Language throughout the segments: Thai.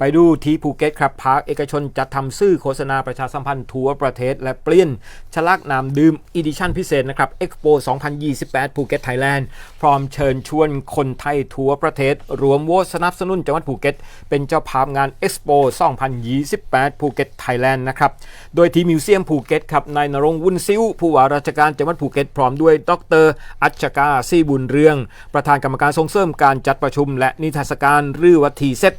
ไปดูที่ภูเก็ตครับภาคเอกชนจัดทำสื่อโฆษณาประชาสัมพันธ์ทั่วประเทศ และเปลี่ยนฉลากนามดื่มอีดิชั่นพิเศษนะครับ Expo 2028 ภูเก็ตไทยแลนด์ พร้อมเชิญชวนคนไทยทั่วประเทศ รวมโหวตสนับสนุนจังหวัดภูเก็ต เป็นเจ้าภาพงาน Expo 2028 ภูเก็ตไทยแลนด์นะครับ โดยที่มิวเซียมภูเก็ตครับนายนรงวุ้นซิ้ว ผู้ว่าราชการจังหวัดภูเก็ตพร้อมด้วย ดร อัชกาซีบุญเรือง ประธานกรรมการส่งเสริมการจัดประชุม และนิทรรศการรือวัทีเซต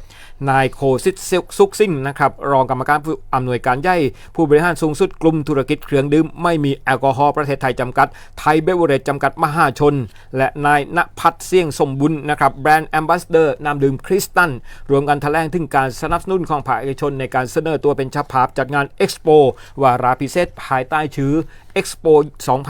นายโคซิตซุกซิ่งนะครับรองกรรมการผู้อำนวยการใหญ่ผู้บริหารสูงสุดกลุ่มธุรกิจเครื่องดื่ม ไม่มีแอลกอฮอล์ประเทศไทยจำกัดไทยเบเวอเรจจำกัดมหาชน และนายณพัฒน์เสี่ยงสมบุญนะครับแบรนด์แอมบาสเดอร์นำดื่มคริสตัน รวมกันแถลงถึงการสนับสนุนของภาคเอกชนในการเสนอตัวเป็นเจ้าภาพจัดงานเอ็กซ์โปวาราพิเศษภายใต้ชื่อ Expo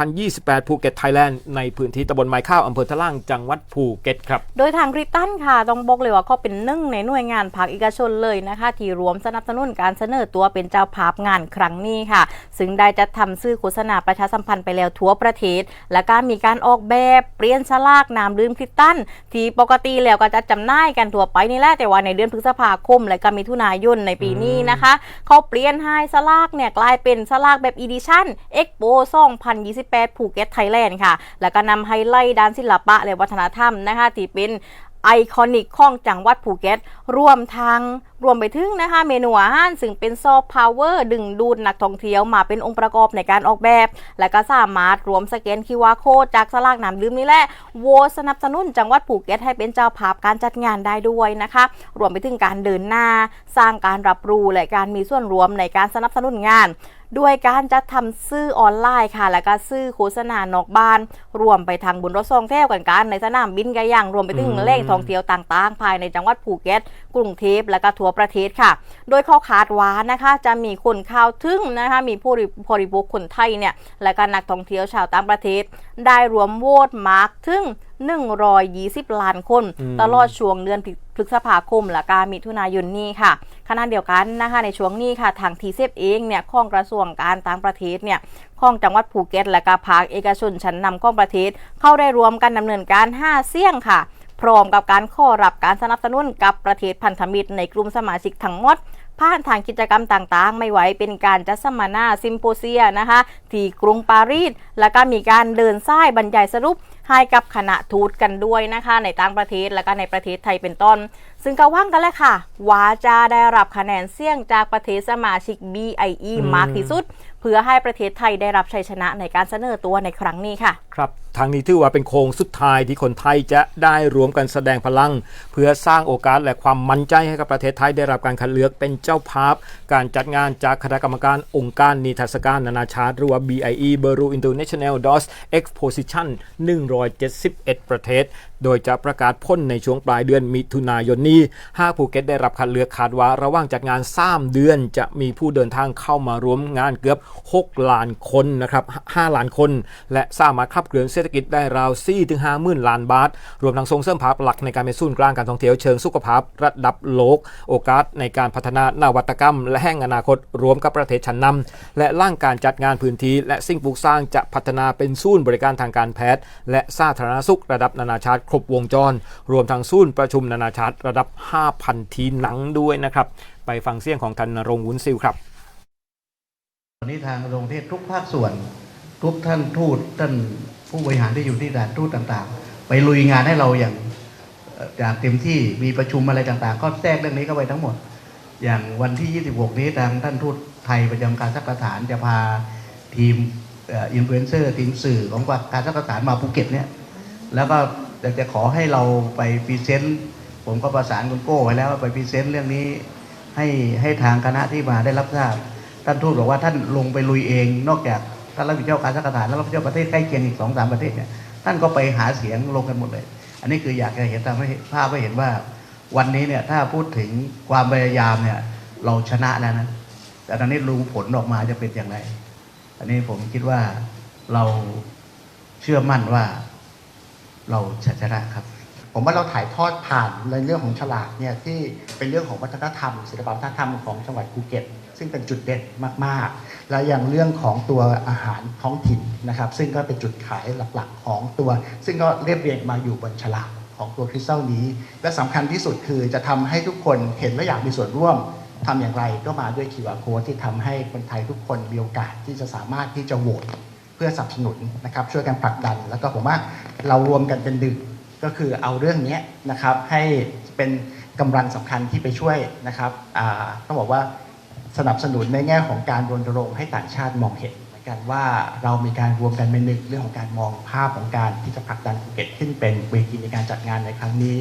2028 ภูเก็ตไทยแลนด์ในพื้นที่ตำบลไม้ข้าวอำเภอทะล่างจังหวัดภูเก็ตครับ โดยทางคริตันค่ะ ต้องบอกเลยว่าเขาเป็นหนึ่งในหน่วยงานภาคเอกชนเลยนะคะ ที่รวมสนับสนุนการเสนอตัวเป็นเจ้าภาพงานครั้งนี้ค่ะ ซึ่งได้จัดทำสื่อโฆษณาประชาสัมพันธ์ไปแล้วทั่วประเทศ และก็มีการออกแบบเปลี่ยนฉลากนามลืมคริตันที่ปกติแล้วก็จะจำหน่ายกันทั่วไปนี่แหละแต่ว่าในเดือนพฤษภาคม และก็มิถุนายนในปีนี้นะคะเขาเปลี่ยนให้สลากเนี่ยกลายเป็นสลากแบบอีดิชั่น Expo 2028ภูเก็ตไทยแลนด์ค่ะ แล้วก็นำไฮไลท์ด้านศิลปะและวัฒนธรรมนะคะที่เป็นไอคอนิกของจังหวัดภูเก็ตรวมทางรวมไปถึงนะคะเมนูอาหารซึ่งเป็นซอฟต์พาวเวอร์ดึงดูดนักท่องเที่ยวมาเป็นองค์ประกอบในการออกแบบ และก็สามารถรวมสแกนคิวอาร์โค้ดจากสลากน้ำลืมนี่แหละโวสนับสนุนจังหวัดภูเก็ตให้เป็นเจ้าภาพการจัดงานได้ด้วยนะคะ รวมไปถึงการเดินหน้า สร้างการรับรู้และการมีส่วนรวมในการสนับสนุนงาน ด้วยการจัดทำซื้อออนไลน์ค่ะ และก็ซื้อโฆษณานอกบ้าน รวมไปทางบนรถซองแท้วกันกันในสนามบินกะย่างรวมไปถึงอืมแหล่งท่องเที่ยวต่างๆ ภายในจังหวัดภูเก็ตกรุงเทพและก็ทั่วประเทศค่ะ โดยเขาคาดว่านะคะจะมีคนเข้าวถึงนะคะมีผู้บริโภคคนไทยเนี่ยและก็นักท่องเที่ยวชาวต่างประเทศ ได้รวมโหวตมาร์กถึง 120 ล้านคนอืมตลอดช่วงเดือน พฤษภาคมและการมิถุนายนนี้ค่ะขณะเดียวกันนะคะในช่วงนี้ค่ะทางทีเซฟเองเนี่ยข้องกระทรวงการต่างประเทศเนี่ยข้องจังหวัดภูเก็ต และก็ภาคเอกชนชั้นนำข้องประเทศ เข้าได้รวมกันดำเนินการ 5 เสี่ยงค่ะพร้อมกับการข้อรับการสนับสนุนกับประเทศพันธมิตรในกลุ่มสมาชิกทั้งหมดผ่านทางกิจกรรมต่างๆ ไม่ไหวเป็นการจัดสัมมนาซิมโพเซียนะคะ ที่กรุงปารีส แล้วก็มีการเดินสายบรรยายสรุปให้กับคณะทูตกันด้วยนะคะ ในต่างประเทศและก็ในประเทศไทยเป็นต้น ซึ่งก็ว่างกันแล้วค่ะ ว่าจะได้รับคะแนนเสี่ยงจากประเทศสมาชิก BIE มากที่สุด เพื่อให้ประเทศไทยได้รับชัยชนะในการเสนอตัวในครั้งนี้ค่ะ ครับทางนี้ถือว่าเป็นโค้งสุดท้ายที่คนไทยจะได้รวมกันแสดงพลัง เพื่อสร้างโอกาสและความมั่นใจให้กับประเทศไทยได้รับการคัดเลือกเป็นเจ้าภาพ การจัดงานจากคณะกรรมการองค์การนิทรรศการนานาชาติหรือว่า BIE b e r u International DOS Exposition 171 ประเทศ โดยจะประกาศพ้นในช่วงปลายเดือนมิถุนายนนี้ หากภูเก็ตได้รับคัดเลือกคาดว่าระหว่างจัดงาน3เดือนจะมีผู้เดินทางเข้ามาร่วมงานเกือบ 6 ล้านคนนะครับ 5 ล้านคน และสามารถขับเคลื่อนเศรษฐกิจได้ราว4-5หมื่นล้านบาท รวมทั้งส่งเสริมภาพหลักในการเป็นศูนย์กลางการท่องเที่ยวเชิงสุขภาพระดับโลก โอกาสในการพัฒนานวัตกรรม และแห่งอนาคตรวมกับประเทศชั้นนำและร่างการจัดงานพื้นที่และสิ่งปลูกสร้างจะพัฒนาเป็นศูนย์บริการทางการแพทย์ และสาธารณสุขระดับนานาชาติครบวงจร รวมทั้งศูนย์ประชุมนานาชาติระดับ 5,000 ทีหนังด้วยนะครับ ไปฟังเสียงของท่านรงวุ้นซิลครับวันนี้ทางกระทรวงเทศทุกภาคส่วน ทุกท่านทูตท่านผู้บริหารที่อยู่ที่ด่านทูตต่างๆ ไปลุยงานให้เราอย่างเอ่ออย่างเต็มที่มีประชุมอะไรต่างๆ ก็แทรกเรื่องนี้เข้าไปทั้งหมด อย่างวันที่ 26 นี้ทางท่านทูตไทยประจำการทักษฐานจะพาทีมอินฟลูเอนเซอร์ทีมสื่อของการทักษฐานมาภูเก็ตเนี่ยแล้วก็ อยากจะขอให้เราไปพรีเซนต์ผมก็ประสานคุณโก้ไว้แล้วว่าไปพรีเซนต์เรื่องนี้ให้ให้ทางคณะที่มาได้รับทราบ ท่านทูตบอกว่าท่านลงไปลุยเอง นอกจากท่านรับผิดชอบการสักฐานแล้วรับผิดชอบประเทศใกล้เคียงอีกสองสามประเทศเนี่ยท่านก็ไปหาเสียงลงกันหมดเลย อันนี้คืออยากจะเห็นทำให้ภาพให้เห็นว่า วันนี้เนี่ยถ้าพูดถึงความพยายามเนี่ยเราชนะแล้วนะแต่ตอนนี้รู้ผลออกมาจะเป็นอย่างไร อันนี้ผมคิดว่าเราเชื่อมั่นว่า เราจะชนะครับ ผมว่าเราถ่ายทอดผ่านในเรื่องของฉลากเนี่ยที่เป็นเรื่องของวัฒนธรรมศิลปวัฒนธรรมของจังหวัดภูเก็ต ซึ่งเป็นจุดเด่นมากๆ และอย่างเรื่องของตัวอาหารท้องถิ่นนะครับ ซึ่งก็เป็นจุดขายหลักๆ ของตัว ซึ่งก็เรียบเรียงมาอยู่บนฉลากของตัวคริสตัลนี้ และสำคัญที่สุดคือจะทำให้ทุกคนเห็นและอยากมีส่วนร่วมทำอย่างไรก็มาด้วย QR code ที่ทำให้คนไทยทุกคนมีโอกาสที่จะสามารถที่จะโหวต พื่อสนับสนุนนะครับช่วยกันผลักดัน แล้วก็ผมว่าเรารวมกันเป็นดึงก็คือเอาเรื่องนี้นะครับให้เป็นกำลังสำคัญที่ไปช่วยนะครับต้องบอกว่าสนับสนุนในแง่ของการรณรงค์ให้ต่างชาติมองเห็นเหมือนกันว่าเรามีการรวมกันเป็นหนึ่งเรื่องของการมองภาพของการที่จะผลักดันภูเก็ตขึ้นเป็นเวทีในการจัดงานในครั้งนี้